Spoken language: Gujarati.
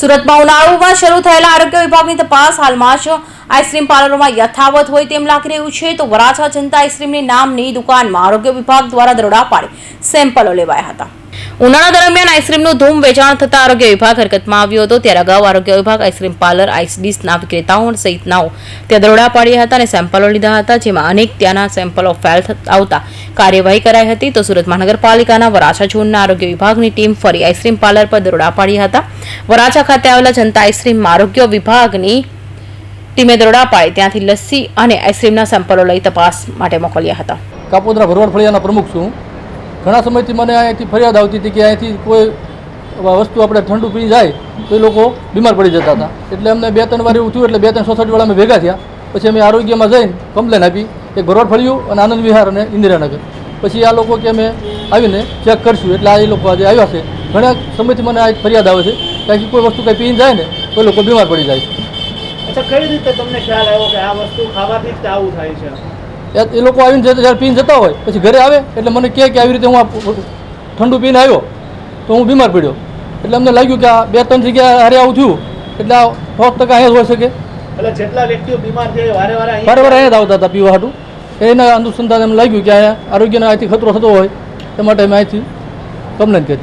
સુરતમાં ઉનાળુમાં શરૂ થયેલા આરોગ્ય વિભાગની તપાસ હાલમાં જ આઈસ્ક્રીમ પાર્લરોમાં યથાવત હોય તેમ લાગી રહ્યું છે. તો વરાછા જનતા આઈસ્ક્રીમની નામની દુકાનમાં આરોગ્ય વિભાગ દ્વારા દરોડા પાડી સેમ્પલો લેવાયા હતા. ઉનાળા દરમિયાન આઈસ્ક્રીમનું ધૂમ વેચાણ થતાં આરોગ્ય વિભાગ હરકતમાં આવ્યો હતો. ત્યારે અગાઉ આરોગ્ય વિભાગ આઈસ્ક્રીમ પાર્લર, આઈસ ડીશના વિક્રેતાઓ સહિતનાઓ ત્યાં દરોડા પાડ્યા હતા અને સેમ્પલો લીધા હતા, જેમાં અનેક ત્યાંના સેમ્પલો ફેલ આવતા કાર્યવાહી કરાઈ હતી. તો સુરત મહાનગરપાલિકાના વરાછા ઝોનના આરોગ્ય વિભાગની ટીમ ફરી આઈસ્ક્રીમ પાર્લર પર દરોડા પાડ્યા હતા. વરાછા ખાતે આવેલા જનતા આઈસ્ક્રીમમાં આરોગ્ય વિભાગની ટીમે દરોડા પાડી. ત્યાંથી લસ્સી અને આઈસ્ક્રીમના સેમ્પલો લઈ તપાસ માટે મોકલ્યા હતા. કાપોદરા ભરવાડ ફળિયાના પ્રમુખ છું. ઘણા સમયથી મને અહીંયાથી ફરિયાદ આવતી હતી કે અહીંથી કોઈ વસ્તુ આપણે ઠંડુ પી જાય તો એ લોકો બીમાર પડી જતા હતા. એટલે અમને બે ત્રણ વાર એવું થયું, એટલે બે ત્રણ સોસાયટીવાળા અમે ભેગા થયા. પછી અમે આરોગ્યમાં જઈને કમ્પ્લેન આપી એક ભરવાડ ફળિયું અને આનંદ વિહાર અને ઇન્દિરાનગર. પછી આ લોકો કે અમે આવીને ચેક કરશું, એટલે આ એ લોકો આજે આવ્યા છે. ઘણા સમયથી મને આ ફરિયાદ આવે છે કારણ કે કોઈ વસ્તુ કંઈ પીને જાય ને, તો લોકો બીમાર પડી જાય છે. અચ્છા, કઈ રીતે તમને ખ્યાલ આવ્યો કે આ વસ્તુ ખાવાથી જ આવું થાય છે? એ- એ લોકો આવીને જ્યારે પીને જતા હોય પછી ઘરે આવે એટલે મને કહે કે આવી રીતે હું આ ઠંડુ પીને આવ્યો તો હું બીમાર પડ્યો. એટલે અમને લાગ્યું કે આ બે ત્રણ જગ્યાએ હારે આવું થયું એટલે આ સો ટકા અહીંયા જ હોઈ શકે. એટલે જેટલા વ્યક્તિઓ બીમાર છે વારે વારે વારે વારે અહીંયા જ આવતા હતા પીવા હાટું. એના અનુસંધાન એમ લાગ્યું કે અહીંયા આરોગ્યને અહીંથી ખતરો થતો હોય એ માટે અમે અહીંથી કમ્પ્લેન કરી.